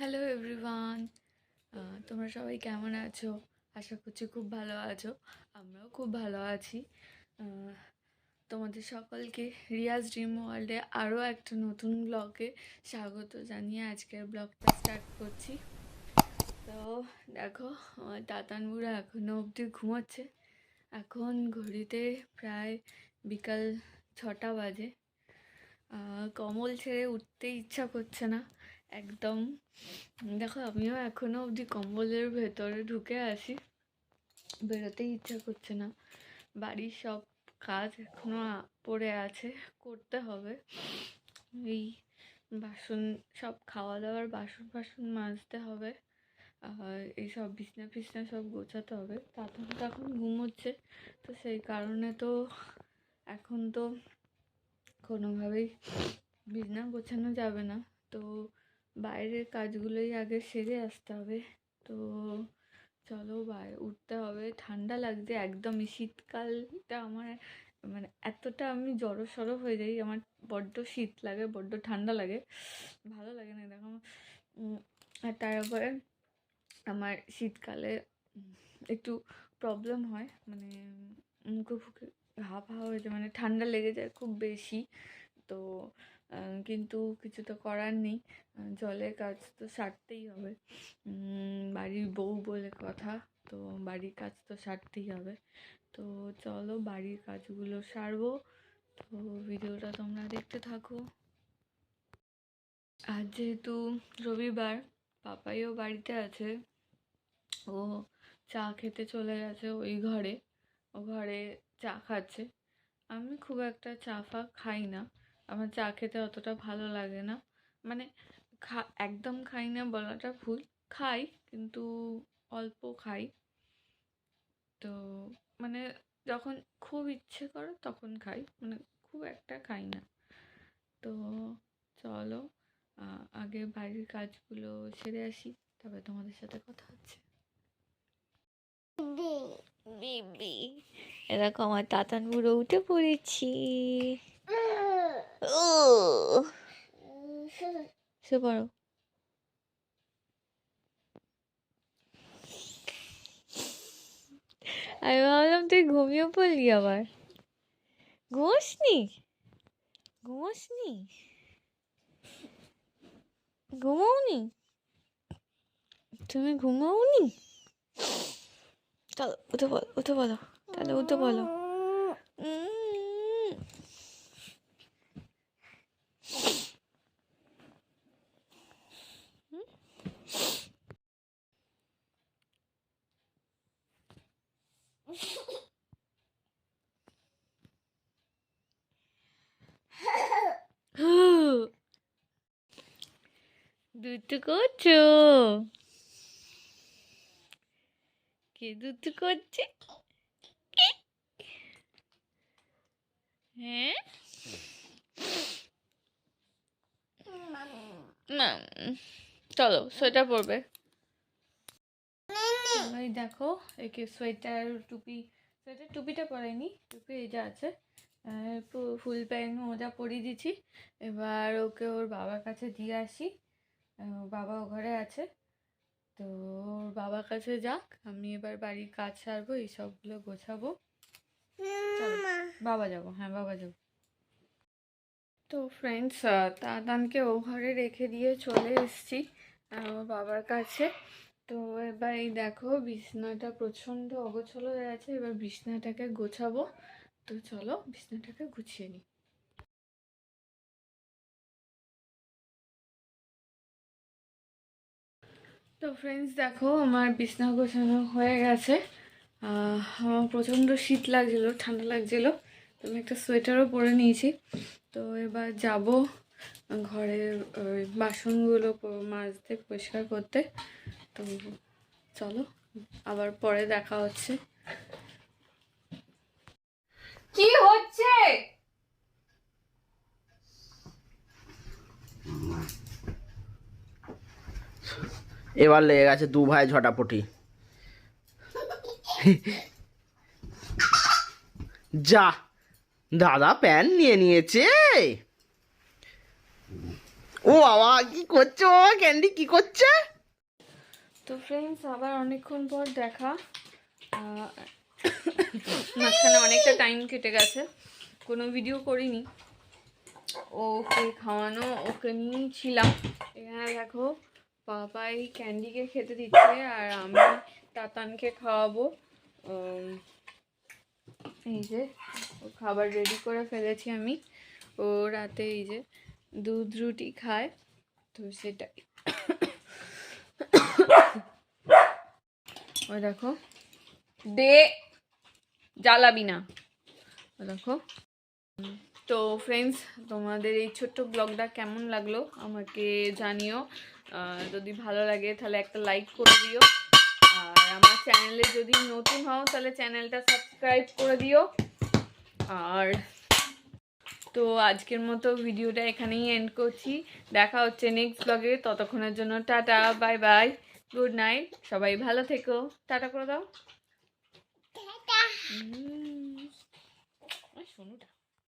Hello everyone তোমরা সবাই কেমন আছো? আশা করছি খুব ভালো আছো। আমরাও খুব ভালো আছি। তোমাদের সকলকে রিয়াজ ড্রিম ওয়ার্ল্ডে আরও একটা নতুন ব্লগে স্বাগত জানিয়ে আজকের ব্লগটা স্টার্ট করছি। তো দেখো, আমার তাতান বুড়া এখনও অবধি ঘুমোচ্ছে। এখন ঘড়িতে প্রায় বিকাল ছটা বাজে। কমল ছেড়ে উঠতে ইচ্ছা করছে না। একদম। দেখো, আমিও এখনও অবধি কম্বলের ভেতরে ঢুকে আছি। বেরোতেই ইচ্ছা করছে না। বাড়ির সব কাজ এখনও আ- পড়ে আছে, করতে হবে। এই বাসন, সব খাওয়া দাওয়ার বাসন ফাসন মাজতে হবে। আর এইসব বিছনা ফিছনা সব গোছাতে হবে। তখন তো এখন ঘুমোচ্ছে তো সেই কারণে তো এখন তো কোনোভাবেই বিছনা গোছানো যাবে না। তো বাইরের কাজগুলোই আগে সেরে আসতে হবে। তো চলো বাইরে উঠতে হবে। ঠান্ডা লাগছে একদমই। শীতকালটা আমার মানে এতটা আমি জড়ো সড়ো হয়ে যাই, আমার বড্ড শীত লাগে, বড্ড ঠান্ডা লাগে। ভালো লাগে না দেখো আর তারপরে আমার শীতকালে একটু প্রবলেম হয়। মানে মুখে ফুকে হাফ হাওয়া হয়ে যায় মানে ঠান্ডা লেগে যায় খুব বেশি। তো কিন্তু কিছু তো করার নেই। জলের কাজ তো সারতেই হবে। বাড়ির বউ বলে কথা, তো বাড়ির কাজ তো সারতেই হবে। তো চলো বাড়ির কাজগুলো সারবো। তো ভিডিওটা তোমরা দেখতে থাকো। আজ যেহেতু রবিবার, পাপাইও বাড়িতে আছে। ও চা খেতে চলে গেছে ওই ঘরে। ও ঘরে চা খাচ্ছে। আমি খুব একটা চা ফা খাই না। আমার চা খেতে অতটা ভালো লাগে না। মানে খা, একদম খাই না বলাটা ভুল। খাই, কিন্তু অল্প খাই। তো মানে যখন খুব ইচ্ছে করে তখন খাই। মানে খুব একটা খাই না। তো চলো আগে বাড়ির কাজগুলো সেরে আসি তবে তোমাদের সাথে কথা হচ্ছে। এরকম আমার তাতান বুড়ো উঠে পড়েছি। সে আমি ভাবলাম তুই ঘুমিয়ে পড়লি আবার। ঘুমোসনি? ঘুমোসনি? ঘুমাওনি? তুমি ঘুমাওনি? চলো, উঠে বলো উঠে বলো তাহলে উঠে বলো উম। দুধ করছ কে দুধ করছে কে? হ্যাঁ না চলো, সোয়েটার পরবে। এই দেখো, একে সোয়েটার টুপি, সোয়েটার টুপিটা পরাইনি, টুপি এই যা আছে। ফুল প্যান্ট, মোজা পরিয়ে দিচ্ছি এবার ওকে ওর বাবার কাছে দিয়ে আসি। বাবা ও ঘরে আছে। তো ওর বাবার কাছে যাক, আমি এবার বাড়ির কাজ সারবো এইসবগুলো গোছাবো। বাবা যাব হ্যাঁ বাবা যাব। তো ফ্রেন্ডস তাদানকে ও ঘরে রেখে দিয়ে চলে এসছি বাবার কাছে। তো এবার এই দেখো, বিছনাটা প্রচণ্ড অগোছল হয়ে আছে, এবার বিছনাটাকে গোছাবো। তো চলো, বিছনাটাকে গুছিয়ে নিই। তো ফ্রেন্ডস দেখো, আমার বিছনা গোছানো হয়ে গেছে। আমার প্রচণ্ড শীত লাগছিল, ঠান্ডা লাগছিল। তো আমি একটা সোয়েটারও পরে নিয়েছি। তো এবার যাব ঘরের ওই বাসনগুলো মাজতে পরিষ্কার করতে। তো চলো আবার পরে দেখা হচ্ছে। কি হচ্ছে? এবার লেগে গেছে দু ভাই ঝটাপটি। যা। দাদা প্যান নিয়ে নিয়েছে। ও বাবা, কি করছ ক্যান্ডি, কি করছে? তো ফ্রেন্ডস আবার অনেকক্ষণ পর দেখা। মাঝখানে অনেকটা টাইম কেটে গেছে। কোনো ভিডিও করিনি। ওকে খাওয়ানো, ওকে নিয়েই ছিলাম এখানে দেখো, পাপাই ক্যান্ডিকে খেতে দিচ্ছে আর আমি তাতানকে খাওয়াবো। এই যে খাবার রেডি করে ফেলেছি আমি। ও রাতে এই যে দুধ রুটি খায়, তো সেটাই। ও দেখো, দে জ্বালাবি না। দেখো। তো ফ্রেন্ডস তোমাদের এই ছোট্ট ব্লগটা কেমন লাগল আমাকে জানিও। যদি ভালো লাগে তাহলে একটা লাইক করে দিও। আর আমার চ্যানেলে যদি নতুন হও তাহলে চ্যানেলটা সাবস্ক্রাইব করে দিও। আর তো আজকের মতো ভিডিওটা এখানেই এন্ড করছি। দেখা হচ্ছে নেক্সট ব্লগে ততক্ষণের জন্য tata bye bye good night সবাই ভালো থেকো। টাটা করে দাও।